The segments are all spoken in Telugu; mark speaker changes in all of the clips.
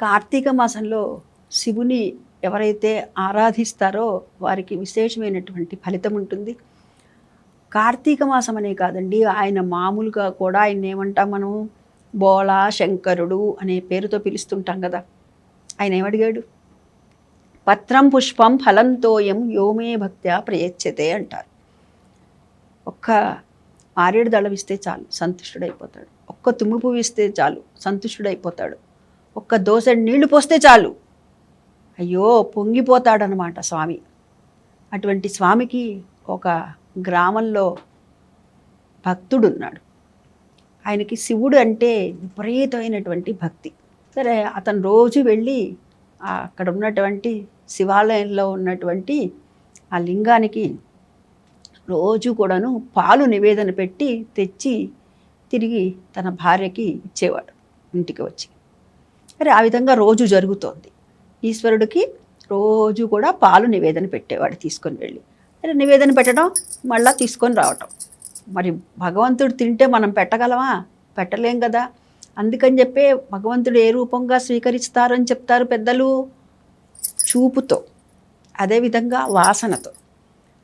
Speaker 1: కార్తీక మాసంలో శివుని ఎవరైతే ఆరాధిస్తారో వారికి విశేషమైనటువంటి ఫలితం ఉంటుంది. కార్తీక మాసం అనే కాదండి ఆయన మామూలుగా కూడా ఆయన ఏమంటాం మనం బోళా శంకరుడు అనే పేరుతో పిలుస్తుంటాం కదా. ఆయన ఏమడిగాడు? పత్రం పుష్పం ఫలంతోయం యోమే భక్త్యా ప్రయచ్చతే అంటారు. ఒక్క మారేడు దళం ఇస్తే చాలు సంతుష్టుడైపోతాడు. ఒక్క తుమ్ము పువ్వు ఇస్తే చాలు సంతుష్టుడైపోతాడు. ఒక్క దోసెడు నీళ్ళు పోస్తే చాలు. అయ్యో పొంగిపోతాడనమాట స్వామి. అటువంటి స్వామికి ఒక గ్రామంలో భక్తుడున్నాడు. ఆయనకి శివుడు అంటే విపరీతమైనటువంటి భక్తి. సరే అతను రోజు వెళ్ళి అక్కడ ఉన్నటువంటి శివాలయంలో ఉన్నటువంటి ఆ లింగానికి రోజు కూడాను పాలు నివేదన పెట్టి తెచ్చి తిరిగి తన భార్యకి ఇచ్చేవాడు ఇంటికి వచ్చి. మరి ఆ విధంగా రోజు జరుగుతోంది. ఈశ్వరుడికి రోజు కూడా పాలు నివేదన పెట్టేవాడు తీసుకొని వెళ్ళి. మరి నివేదన పెట్టడం మళ్ళీ తీసుకొని రావటం. మరి భగవంతుడు తింటే మనం పెట్టగలమా? పెట్టలేం కదా. అందుకని చెప్పే భగవంతుడు ఏ రూపంగా స్వీకరిస్తారని చెప్తారు పెద్దలు? చూపుతో అదేవిధంగా వాసనతో.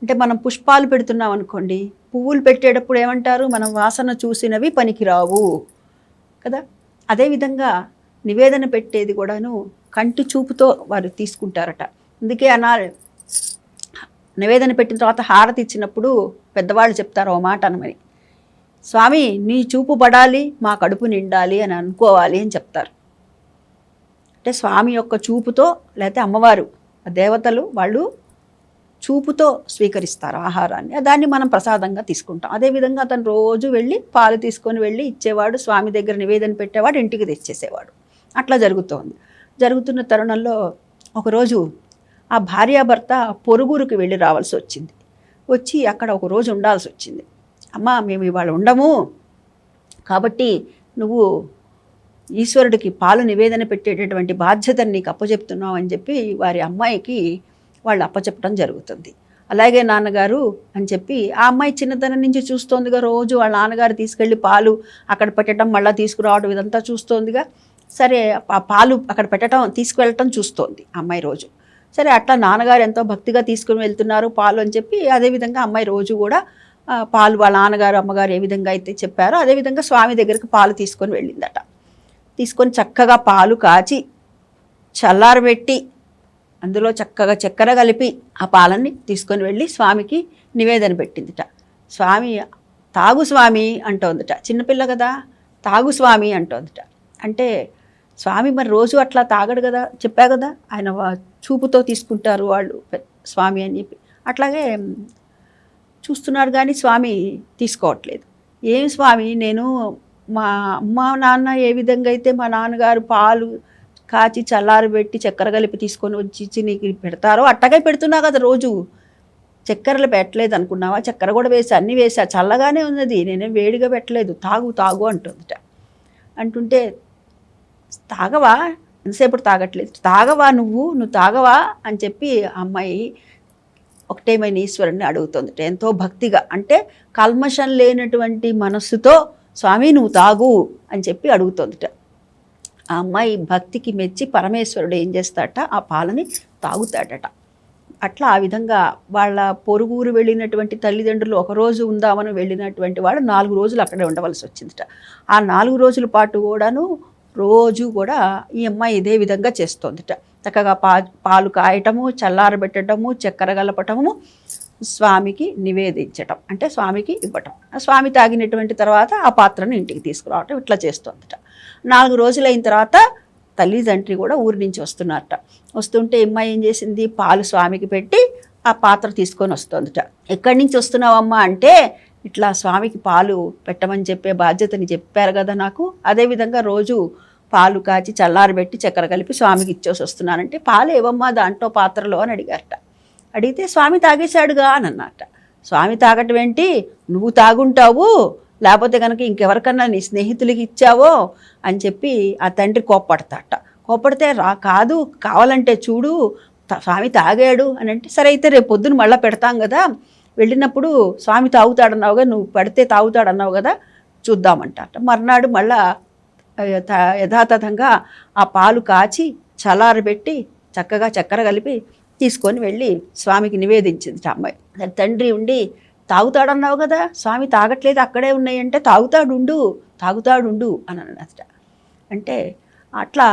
Speaker 1: అంటే మనం పుష్పాలు పెడుతున్నాం అనుకోండి పువ్వులు పెట్టేటప్పుడు ఏమంటారు? మనం వాసన చూసినవి పనికిరావు. కదా? అదేవిధంగా నివేదన పెట్టేది కూడాను కంటి చూపుతో వారు తీసుకుంటారట. అందుకే అనా నివేదన పెట్టిన తర్వాత హారతి ఇచ్చినప్పుడు పెద్దవాళ్ళు చెప్తారు ఓ మాట అనమని. స్వామి నీ చూపు పడాలి మా కడుపు నిండాలి అని అనుకోవాలి అని చెప్తారు. అంటే స్వామి యొక్క చూపుతో లేకపోతే అమ్మవారు ఆ దేవతలు వాళ్ళు చూపుతో స్వీకరిస్తారు ఆహారాన్ని. దాన్ని మనం ప్రసాదంగా తీసుకుంటాం. అదేవిధంగా అతను రోజు వెళ్ళి పాలు తీసుకొని వెళ్ళి ఇచ్చేవాడు స్వామి దగ్గర నివేదన పెట్టేవాడు ఇంటికి తెచ్చేసేవాడు. అట్లా జరుగుతోంది. జరుగుతున్న తరుణంలో ఒకరోజు ఆ భార్యాభర్త పొరుగురికి వెళ్ళి రావాల్సి వచ్చింది. వచ్చి అక్కడ ఒక రోజు ఉండాల్సి వచ్చింది. అమ్మ మేము ఇవాళ ఉండము. కాబట్టి నువ్వు ఈశ్వరుడికి పాలు నివేదన పెట్టేటటువంటి బాధ్యతను నీకు అప్పచెప్తున్నావు అని చెప్పి వారి అమ్మాయికి వాళ్ళు అప్పచెప్పడం జరుగుతుంది. అలాగే నాన్నగారు అని చెప్పి ఆ అమ్మాయి చిన్నతనం నుంచి చూస్తోందిగా రోజు. వాళ్ళ నాన్నగారు తీసుకెళ్ళి పాలు అక్కడ పెట్టడం మళ్ళీ తీసుకురావడం ఇదంతా చూస్తోందిగా. సరే ఆ పాలు అక్కడ పెట్టడం తీసుకువెళ్ళటం చూస్తోంది అమ్మాయి రోజు. సరే అట్లా నాన్నగారు ఎంతో భక్తిగా తీసుకుని వెళ్తున్నారు పాలు అని చెప్పి అదేవిధంగా అమ్మాయి రోజు కూడా పాలు వాళ్ళ నాన్నగారు అమ్మగారు ఏ విధంగా అయితే చెప్పారో అదేవిధంగా స్వామి దగ్గరికి పాలు తీసుకొని వెళ్ళిందట. తీసుకొని చక్కగా పాలు కాచి చల్లారబెట్టి అందులో చక్కగా చక్కెర కలిపి ఆ పాలని తీసుకొని వెళ్ళి స్వామికి నివేదన పెట్టిందిట. స్వామి తాగు స్వామి అంటోందిట. చిన్నపిల్ల కదా తాగు స్వామి అంటోందిట. అంటే స్వామి మరి రోజు అట్లా తాగడు కదా చెప్పా కదా ఆయన చూపుతో తీసుకుంటారు వాళ్ళు స్వామి అని చెప్పి. అట్లాగే చూస్తున్నారు కానీ స్వామి తీసుకోవట్లేదు. ఏం స్వామి నేను మా అమ్మ నాన్న ఏ విధంగా అయితే మా నాన్నగారు పాలు కాచి చల్లారబెట్టి చక్కెర కలిపి తీసుకొని వచ్చి నీకు పెడతారో అట్టగా పెడుతున్నా కదా రోజు. చక్కెరలు పెట్టలేదు అనుకున్నావా? చక్కెర కూడా వేసా అన్నీ వేసా చల్లగానే ఉన్నది నేనేం వేడిగా పెట్టలేదు తాగు తాగు అంటుందిట. అంటుంటే తాగవా? ఎంతసేపు తాగట్లేదు. తాగవా నువ్వు? నువ్వు తాగవా? అని చెప్పి ఆ అమ్మాయి ఒకటేమైన ఈశ్వరుణ్ణి అడుగుతుంది. ఎంతో భక్తిగా. అంటే కల్మషం లేనటువంటి మనస్సుతో స్వామి నువ్వు తాగు అని చెప్పి అడుగుతోందిట. ఆ అమ్మాయి భక్తికి మెచ్చి పరమేశ్వరుడు ఏం చేస్తాడట ఆ పాలని తాగుతాడట. అట్లా ఆ విధంగా వాళ్ళ పొరుగురు వెళ్ళినటువంటి తల్లిదండ్రులు ఒకరోజు ఉందామని వెళ్ళినటువంటి వాడు నాలుగు రోజులు అక్కడే ఉండవలసి వచ్చిందిట. ఆ నాలుగు రోజుల పాటు కూడాను రోజు కూడా ఈ అమ్మాయి ఇదే విధంగా చేస్తోందిట. చక్కగా పా పాలు కాయటము చల్లారబెట్టడము చక్కెర గలపటము స్వామికి నివేదించటం. అంటే స్వామికి ఇవ్వటం. ఆ స్వామి తాగినటువంటి తర్వాత ఆ పాత్రను ఇంటికి తీసుకురావటం ఇట్లా చేస్తోందిట. నాలుగు రోజులైన తర్వాత తల్లిదండ్రి కూడా ఊరి నుంచి వస్తున్నారట. వస్తుంటే అమ్మాయి ఏం చేసింది? పాలు స్వామికి పెట్టి ఆ పాత్ర తీసుకొని వస్తుందట. ఎక్కడి నుంచి వస్తున్నావమ్మా? అంటే ఇట్లా స్వామికి పాలు పెట్టమని చెప్పే బాధ్యతని చెప్పారు కదా నాకు. అదేవిధంగా రోజు పాలు కాచి చల్లారబెట్టి చక్కెర కలిపి స్వామికి ఇచ్చేసి వస్తున్నానంటే పాలు ఏవమ్మా దాంట్లో పాత్రలో అని అడిగారట. అడిగితే స్వామి తాగేశాడుగా అని అన్నట స్వామి తాగటం ఏంటి? నువ్వు తాగుంటావు లేకపోతే కనుక ఇంకెవరికన్నా నీ స్నేహితులకి ఇచ్చావో అని చెప్పి ఆ తండ్రి కోప్పడతాట కోప్పడితే రా కాదు కావాలంటే చూడు స్వామి తాగాడు అని అంటే సరే అయితే రేపు పొద్దున మళ్ళీ పెడతాం కదా వెళ్ళినప్పుడు స్వామి తాగుతాడన్నావుగా నువ్వు పెడితే తాగుతాడన్నావు కదా చూద్దామంటాట మర్నాడు మళ్ళా యథాతథంగా ఆ పాలు కాచి చల్లారబెట్టి చక్కగా చక్కెర కలిపి తీసుకొని వెళ్ళి స్వామికి నివేదించింది ఆ అమ్మాయి దాని తండ్రి ఉండి తాగుతాడన్నావు కదా స్వామి తాగట్లేదు అక్కడే ఉన్నాయంటే తాగుతాడుండు తాగుతాడుండు అని అన్నదట. అంటే అట్లా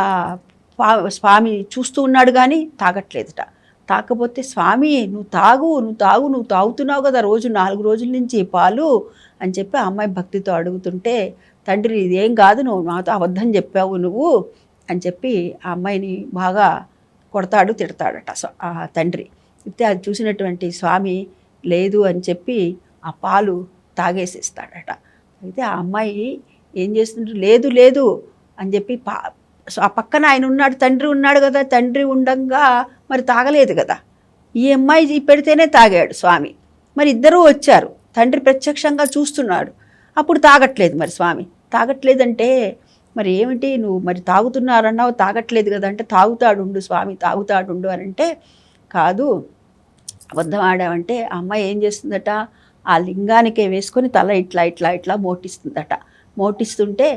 Speaker 1: స్వామి చూస్తూ ఉన్నాడు కానీ తాగట్లేదుట. తాకపోతే స్వామి నువ్వు తాగు నువ్వు తాగు నువ్వు తాగుతున్నావు కదా రోజు నాలుగు రోజుల నుంచి పాలు అని చెప్పి ఆ అమ్మాయి భక్తితో అడుగుతుంటే తండ్రి ఇదేం కాదు నువ్వు మాతో అబద్ధం చెప్పావు నువ్వు అని చెప్పి ఆ అమ్మాయిని బాగా కొడతాడు తిడతాడట ఆ తండ్రి. అయితే అది చూసినటువంటి స్వామి లేదు అని చెప్పి ఆ పాలు తాగేసేస్తాడట. అయితే ఆ అమ్మాయి ఏం చేస్తుంటే లేదు లేదు అని చెప్పి పా ఆ పక్కన ఆయన ఉన్నాడు తండ్రి ఉన్నాడు కదా తండ్రి ఉండంగా మరి తాగలేదు కదా. ఈ అమ్మాయి పెడితేనే తాగాడు స్వామి. మరి ఇద్దరూ వచ్చారు తండ్రి ప్రత్యక్షంగా చూస్తున్నాడు. అప్పుడు తాగట్లేదు మరి స్వామి. తాగట్లేదంటే మరి ఏమిటి? నువ్వు మరి తాగుతున్నారన్నావు తాగట్లేదు కదా అంటే తాగుతాడుండు స్వామి తాగుతాడుండు అని అంటే కాదు. అబద్ధం ఆడామంటే ఆ అమ్మాయి ఏం చేస్తుందట? ఆ లింగానికే వేసుకొని తల ఇట్లా ఇట్లా ఇట్లా మోటిస్తుందట. మోటిస్తుంటే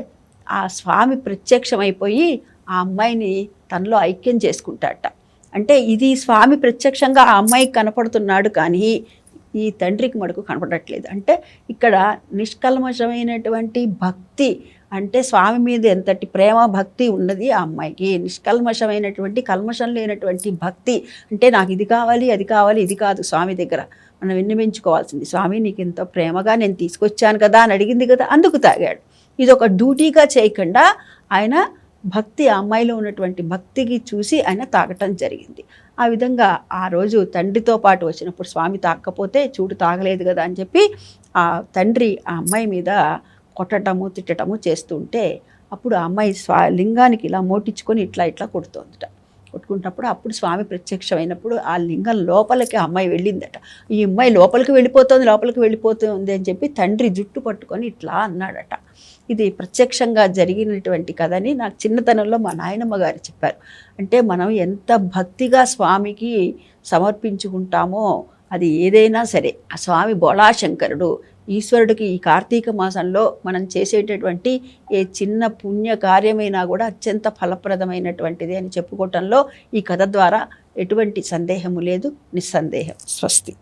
Speaker 1: ఆ స్వామి ప్రత్యక్షమైపోయి ఆ అమ్మాయిని తనలో ఐక్యం చేసుకుంటాడట. అంటే ఇది స్వామి ప్రత్యక్షంగా ఆ అమ్మాయికి కనపడుతున్నాడు కానీ ఈ తండ్రికి మటుకు కనపడట్లేదు. అంటే ఇక్కడ నిష్కల్మషమైనటువంటి భక్తి అంటే స్వామి మీద ఎంతటి ప్రేమ భక్తి ఉన్నది ఆ అమ్మాయికి. నిష్కల్మషమైనటువంటి కల్మషం లేనటువంటి భక్తి అంటే నాకు ఇది కావాలి అది కావాలి ఇది కాదు స్వామి దగ్గర. మనం విన్నవించుకోవాల్సింది స్వామి నీకు ఎంతో ప్రేమగా నేను తీసుకొచ్చాను కదా అని అడిగింది కదా అందుకు తాగాడు. ఇది ఒక డ్యూటీగా చేయకుండా ఆయన భక్తి ఆ అమ్మాయిలో ఉన్నటువంటి భక్తికి చూసి ఆయన తాగటం జరిగింది. ఆ విధంగా ఆ రోజు తండ్రితో పాటు వచ్చినప్పుడు స్వామి తాకపోతే చూడు తాగలేదు కదా అని చెప్పి ఆ తండ్రి ఆ అమ్మాయి మీద కొట్టడము తిట్టటము చేస్తుంటే అప్పుడు ఆ అమ్మాయి స్వా లింగానికి ఇలా మోటించుకొని ఇట్లా ఇట్లా కొడుతోందట. కొట్టుకుంటున్నప్పుడు అప్పుడు స్వామి ప్రత్యక్షమైనప్పుడు ఆ లింగం లోపలికి అమ్మాయి వెళ్ళిందట. ఈ అమ్మాయి లోపలికి వెళ్ళిపోతుంది లోపలికి వెళ్ళిపోతుంది అని చెప్పి తండ్రి జుట్టు పట్టుకొని ఇట్లా అన్నాడట. ఇది ప్రత్యక్షంగా జరిగినటువంటి కథని నాకు చిన్నతనంలో మా నాయనమ్మ గారు చెప్పారు. అంటే మనం ఎంత భక్తిగా స్వామికి సమర్పించుకుంటామో అది ఏదైనా సరే. ఆ స్వామి బోళాశంకరుడు ఈశ్వరుడికి ఈ కార్తీక మాసంలో మనం చేసేటటువంటి ఏ చిన్న పుణ్య కార్యమైనా కూడా అత్యంత ఫలప్రదమైనటువంటిది అని చెప్పుకోవటంలో ఈ కథ ద్వారా ఎటువంటి సందేహము లేదు నిస్సందేహం. స్వస్తి.